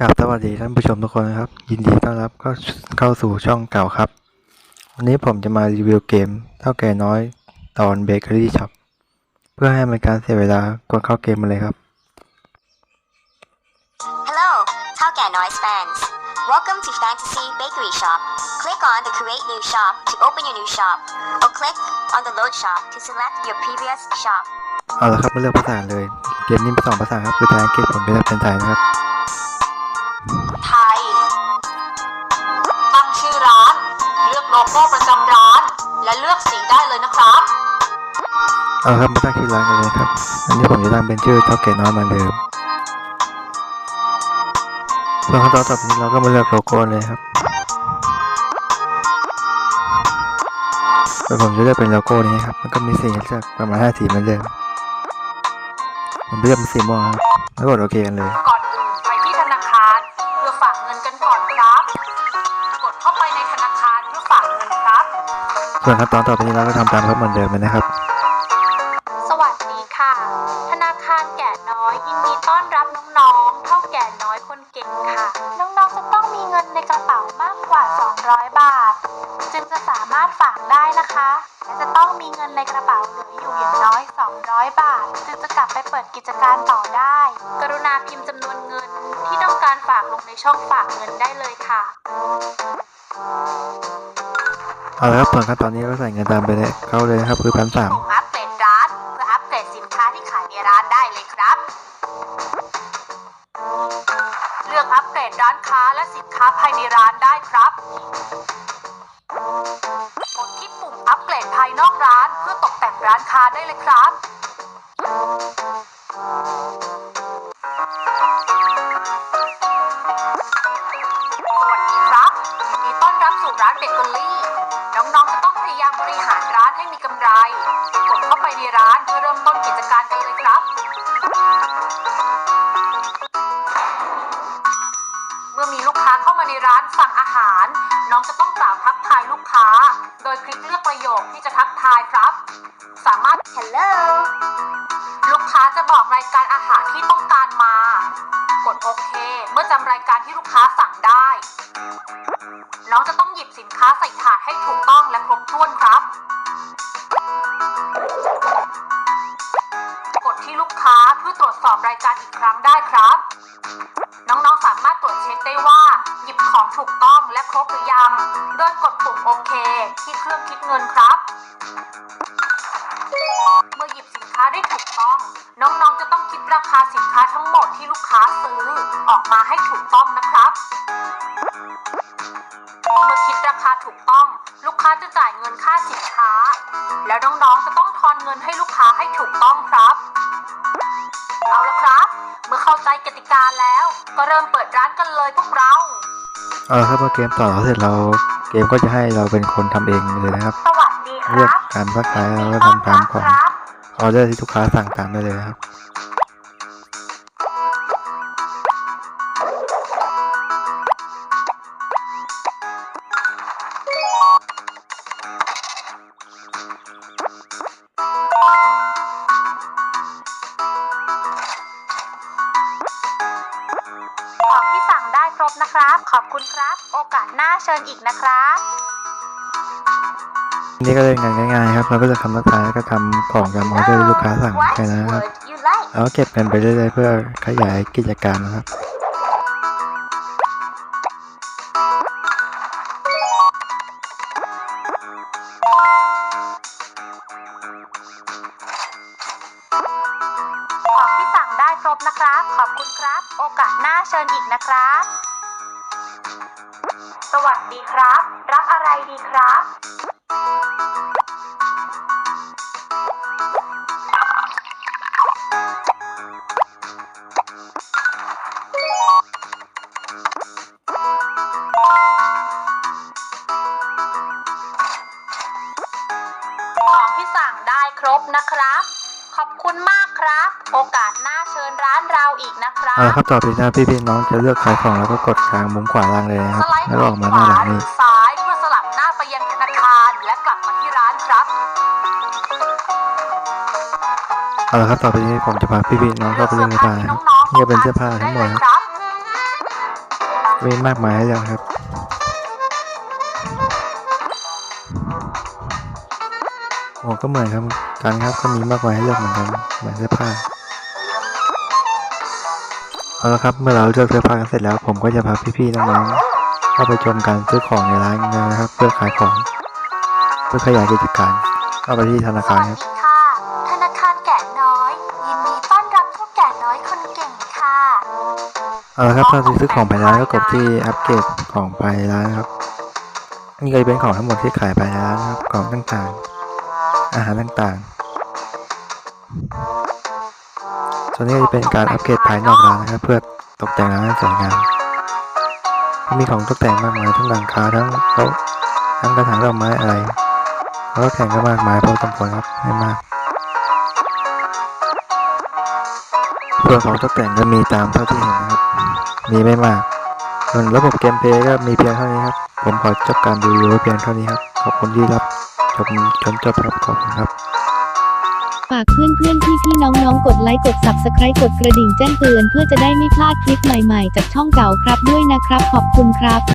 กราบสวัสดีท่านผู้ชมทุกคนนะครับ ยินดีต้อนรับเข้าเข้าสู่ช่องเก่าครับ วันนี้ผมจะมารีวิวเกมเท่าแก่น้อยตอนเบเกอรี่ช็อปเพื่อให้มันการเสียเวลากดเข้าเกมมาเลยครับ Hello, Tauke Noise fans. Welcome to Fantasy Bakery Shop. Click on the Create New Shop to open your new shop, or click on the Load Shop to select your previous shop. เอาละครับมาเลือกภาษาเลย เกมนี้มีสองภาษาครับคือไทยอังกฤษผมจะเลือกเป็นไทยนะครับ โก้ประจำร้าน และเลือกสีได้เลยนะครับเอาครับมาตั้งชื่อร้านกันเลยครับ อันนี้ผมจะตั้งเป็นชื่อเท่าแก่น้อยเหมาเดิมส่วนขั้นตอนต่อไปนี้เราก็มาเลือกโลโก้เลยครับโดยผมจะเลือกเป็นโลโก้นี้ครับ มันก็มีสีเลือกประมาณห้าสีเหมือนเดิมผมเลือกเป็นสีม่วงครับแล้วกดโอเคกันเลย ส่วนขั้นตอนต่อไปนี้เราก็ทำตามเขาเหมือนเดิมเลยนะครับ สวัสดีค่ะ ธนาคารแก่น้อยยินดีต้อนรับน้องๆเท่าแก่น้อยคนเก่งค่ะ น้องๆจะต้องมีเงินในกระเป๋ามากกว่า 200 บาท จึงจะสามารถฝากได้นะคะ และจะต้องมีเงินในกระเป๋าเหลืออยู่อย่างน้อย 200 บาท จึงจะกลับไปเปิดกิจการต่อได้ กรุณาพิมพ์จำนวนเงินที่ต้องการฝากลงในช่องฝากเงินได้เลยค่ะ เอาละครับส่วนขั้นตอนนี้ก็ใส่เงินตามไปเลยเข้าเลยนะครับคือพันสามปุ่มอัปเกรดร้านเพื่ออัปเกรดสินค้าที่ขายในร้านได้เลยครับ เลือกอัปเกรดร้านค้าและสินค้าภายในร้านได้ครับกดที่ปุ่มอัปเกรดภายนอกร้านเพื่อตกแต่งร้านค้าได้เลยครับ เริ่มต้นกิจการกันเลยครับ เมื่อมีลูกค้าเข้ามาในร้านสั่งอาหาร น้องจะต้องกล่าวทักทายลูกค้า โดยคลิกเลือกประโยคที่จะทักทายครับ สามารถ Hello. ลูกค้าจะบอกรายการอาหารที่ต้องการมา กดโอเค เมื่อจำรายการที่ลูกค้าสั่งได้ น้องจะต้องหยิบสินค้าใส่ถาดให้ถูกต้องและครบถ้วนครับ กดที่ลูกค้าเพื่อตรวจสอบรายการอีกครั้งได้ครับ น้องๆสามารถตรวจเช็คได้ว่า หยิบของถูกต้องและครบหรือยัง โดยกดปุ่มโอเค ที่เครื่องคิดเงินครับ เมื่อหยิบสินค้าได้ถูกต้อง น้องๆจะต้องคิดราคาสินค้าทั้งหมดที่ลูกค้าซื้อออกมาให้ถูกต้องนะครับเมื่อคิดราคาถูกต้อง ลูกค้าจะจ่ายเงินค่าสินค้า แล้วน้องๆจะต้องทอนเงินให้ลูกค้าให้ ก็เริ่มเปิดร้านกันเลยพวกเรา เอาละครับเมื่อเกมต่อเราเสร็จเราเกมก็จะให้เราเป็นคนทำเองเลยนะครับ สวัสดีคเลือกรับการพักขายยินแล้วดีก็ต้อนทำตารัมบของครับออเดอร์ที่ลูกค้าสั่งตามได้เลยนะครับ บนะครับ ขอบคุณครับ โอกาสหน้าเชิญอีกนะครับนี่ก็เล่นงานง่ายๆครับเราก็จะทำรักษาแล้วก็ทำของตามออเดอร์ที่ลูกค้าสั่ง What แค่นั้นนะครับ would you like? แล้วก็เก็บเงินไปเรื่อยๆเพื่อขยายกิจการนะครับของที่สั่งได้ครบนะครับ ขอบคุณครับ โอกาสหน้าเชิญอีกนะครับส วัสดีครับ รับอะไรดีครับ ของที่สั่งได้ครบนะครับ ขอบคุณมากครับ โอกาสหน้า ชิญร้านเราอีกนะครัเอาบละครับต่อไปหน้าพี่ๆน้องจะเลือกขายของแล้วก็กดทางมุมขวาล่างเลยนะคสรับไลด์แล้วก็ออกมาขหน้าวาหลังหรืนี้อซ้ายเพื่อสลับหน้าไปยังธนาคารและกลับมาที่ร้านครับ เอาละครับต่อไปนี้ผมจะพาพี่ๆน้องเข้าไปเลือกเสื้อผ้านะครับนี่ก็เป็นเสื้อผ้าทั้งหมดได้ครับเลยครับมีมากมายให้เลือกครับ หมวกก็เหมือนครับกันครับก็มีมากมายให้เลือกเหมือนกันเหมือนเสื้อผ้า เอาละครับเมื่อเราเลือกเสื้อผ้ากันเสร็จแล้วผมก็จะพาพี่ๆน้องๆเข้าไปชมการซื้อของในร้านกันนะครับ เพื่อขายของเพื่อขยายกิจการเข้าไปที่ธนาสคารวัสครับดีค่ะธนาคารแกะน้อย ยินดีต้อนรับเท่าแก่น้อยคนเก่งค่ะเอาละครับถ้าซื้อของภายในร้านก็กดที่อัปเกรดของภายในร้านครับนี่ก็จะเป็นของทั้งหมดที่ขายภายในร้านนะครับของต่างๆ อาหารต่างๆ ส่วนนี้จะเป็นการอัปเกรดภายนอกร้านนะครับ เพื่อตกแต่งร้านให้สวยงามมีของตกแต่งมากมายทั้งหลังคาทั้งโต๊ะทั้งกระถางดอกไม้อะไรแล้วก็แข่งก็มากมายพอสมควรครับไม่มากส่วนของตกแต่งก็มีตามเท่าที่เห็นนะครับ มีไม่มากส่วนระบบเกมเพลย์ก็มีเพียงเท่านี้ครับ ผมขอจบการรีวิวเพียงเท่านี้ครับ ขอบคุณที่รับชมจนจบครับขอบคุณครับ ฝากเพื่อนๆพี่ๆน้องๆกดไลค์กด Subscribe กดกระดิ่งแจ้งเตือนเพื่อจะได้ไม่พลาดคลิปใหม่ๆ จากช่องเก่าครับด้วยนะครับ ขอบคุณครับ